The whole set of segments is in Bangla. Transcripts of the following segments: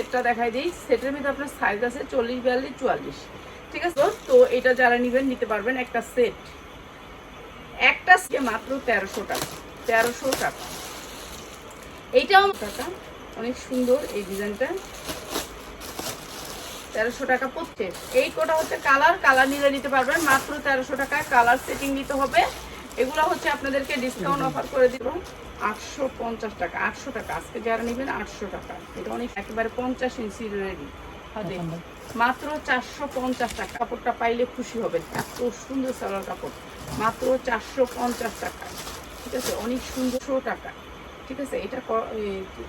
সেটটা দেখাই দিই। সেটের মধ্যে আপনার সাইজ আছে চল্লিশ, বিয়াল্লিশ, চুয়াল্লিশ। ঠিক আছে? তো এটা যারা নেবেন, নিতে পারবেন একটা সেট একটা মাত্র তেরোশো টাকা। তেরোশো টাকা। এইটাও টাকা। অনেক সুন্দর এই ডিজাইনটা। তেরোশো টাকা পড়ছে এই কোটা হচ্ছে কালার কালার নিলে নিতে পারবেন। মাত্র তেরোশো টাকায় কালার সেটিং নিতে হবে। এগুলো হচ্ছে আপনাদেরকে ডিসকাউন্ট অফার করে দিব। আটশো পঞ্চাশ টাকা আটশো টাকা। আজকে যারা নেবেন আটশো টাকা। এটা অনেক একেবারে পঞ্চাশ ইঞ্চি রেডি হবে মাত্র চারশো পঞ্চাশ টাকা। কাপড়টা পাইলে খুশি হবেন। এত সুন্দর সালোয়ার কাপড়। মাত্র চারশো পঞ্চাশ টাকা। ঠিক আছে? অনেক সুন্দর টাকা। ঠিক আছে? এটা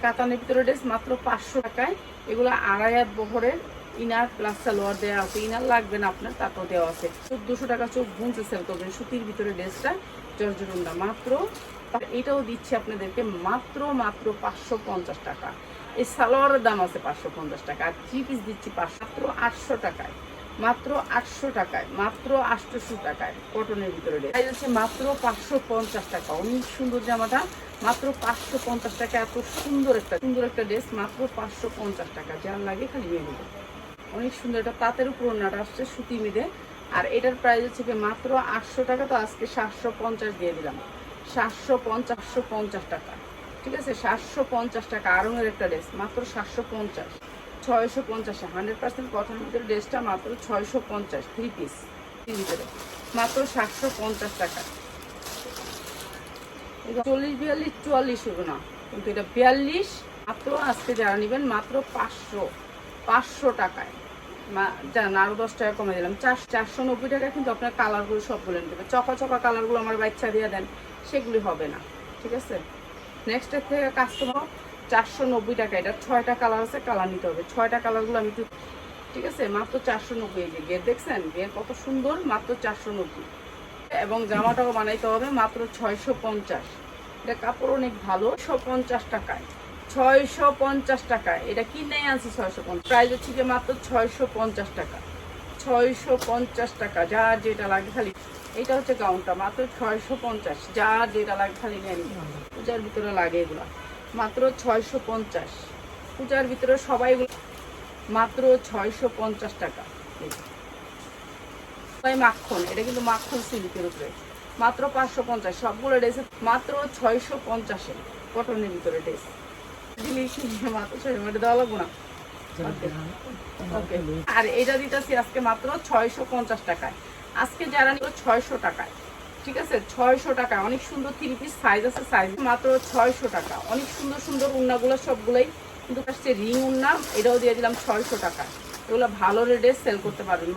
কাতানের ভিতরে ড্রেস মাত্র পাঁচশো টাকায়। এগুলো আড়াই বহরের ইনার প্লাস সালোয়ার দেওয়া আছে। ইনার লাগবে না আপনার, তাতেও দেওয়া আছে। চোদ্দোশো টাকা চোখ গুনতে সেল করবেন সুতির ভিতরে ড্রেসটা জর্জরুন্ডা মাত্র এটাও দিচ্ছি আপনাদেরকে, মাত্র মাত্র পাঁচশো পঞ্চাশ টাকা। এই সালোয়ারের দাম আছে পাঁচশো পঞ্চাশ টাকা। আর থ্রি পিস দিচ্ছি পাঁচশো, মাত্র আটশো টাকায়। মাত্র আটশো টাকায়, মাত্র আটশোশো টাকায় কটনের ভিতরে ড্রেস হচ্ছে মাত্র পাঁচশো পঞ্চাশ টাকা। অনেক সুন্দর জামাটা। মাত্র পাঁচশো পঞ্চাশ টাকা। এত সুন্দর একটা সুন্দর একটা ড্রেস মাত্র পাঁচশো পঞ্চাশ টাকা। যার লাগে খালি নিয়ে নেবে অনেক সুন্দর, এটা তাঁতের উপর ওড়নাটা আসছে সুতি মিদে আর এটার প্রাইস হচ্ছে কি মাত্র আটশো টাকা, তো আজকে সাতশো পঞ্চাশ দিয়ে দিলাম। সাতশো পঞ্চাশশো পঞ্চাশ টাকা। ঠিক আছে? সাতশো পঞ্চাশ টাকা আরঙের একটা ড্রেস মাত্র সাতশো পঞ্চাশ। ছয়শো পঞ্চাশে, হান্ড্রেড পার্সেন্ট কটনের ভিতরে ড্রেসটা মাত্র ছয়শো পঞ্চাশ থ্রি পিস ভিতরে মাত্র সাতশো পঞ্চাশ টাকা। চল্লিশ, বিয়াল্লিশ, চুয়াল্লিশ হবে না। কিন্তু এটা বিয়াল্লিশ, মাত্র আজকে যারা নেবেন মাত্র পাঁচশো পাঁচশো টাকায়। মা- জান, আরও দশ টাকা কমে দিলাম। চার, চারশো নব্বই টাকা কিন্তু আপনার কালারগুলো সবগুলো নিতে হবে। চকা চকা কালারগুলো আমার বাচ্চা দিয়ে দেন, সেগুলি হবে না, ঠিক আছে? নেক্সট থেকে কাস্টমার চারশো নব্বই টাকা, এটা ছয়টা কালার আছে কালার নিতে হবে। ছয়টা কালারগুলো আমি একটু, ঠিক আছে? মাত্র চারশো নব্বই যে গের দেখছেন? গের কত সুন্দর, মাত্র চারশো নব্বই। এবং জামাটাও বানাইতে হবে মাত্র ছয়শো পঞ্চাশ। এটা কাপড় অনেক ভালো ছশো পঞ্চাশ টাকায়। ছয়শো পঞ্চাশ টাকায় এটা কি নেই আছে ছয়শো পঞ্চাশ? প্রাইস হচ্ছে যে মাত্র ছয়শো পঞ্চাশ টাকা। ছয়শো পঞ্চাশ টাকা যার যেটা লাগে খালি। এটা হচ্ছে গাউনটা, মাত্র ছয়শো পঞ্চাশ। যার যেটা লাগে খালি নিয়ে পূজার ভিতরে লাগে এগুলো। মাত্র ছয়শো পঞ্চাশ। পূজার ভিতরে সবাই মাত্র ছয়শো পঞ্চাশ টাকা। মাখন, এটা কিন্তু মাখন সিল্কের উপরে। মাত্র পাঁচশো পঞ্চাশ, সবগুলো ড্রেসে মাত্র ছয়শো পঞ্চাশে কটনের ভিতরে ড্রেস আজকে ছয়শো যারা ছয়শো টাকায়, ঠিক আছে? ছয়শো টাকা অনেক সুন্দর পিস সাইজ আছে সাইজ মাত্র ছয়শো টাকা। অনেক সুন্দর সুন্দর সবগুলোই কিন্তু আসছে রিং উন্না, এটাও দিয়ে দিলাম ছয়শো টাকা এগুলো ভালো রেটে সেল করতে পারবেন।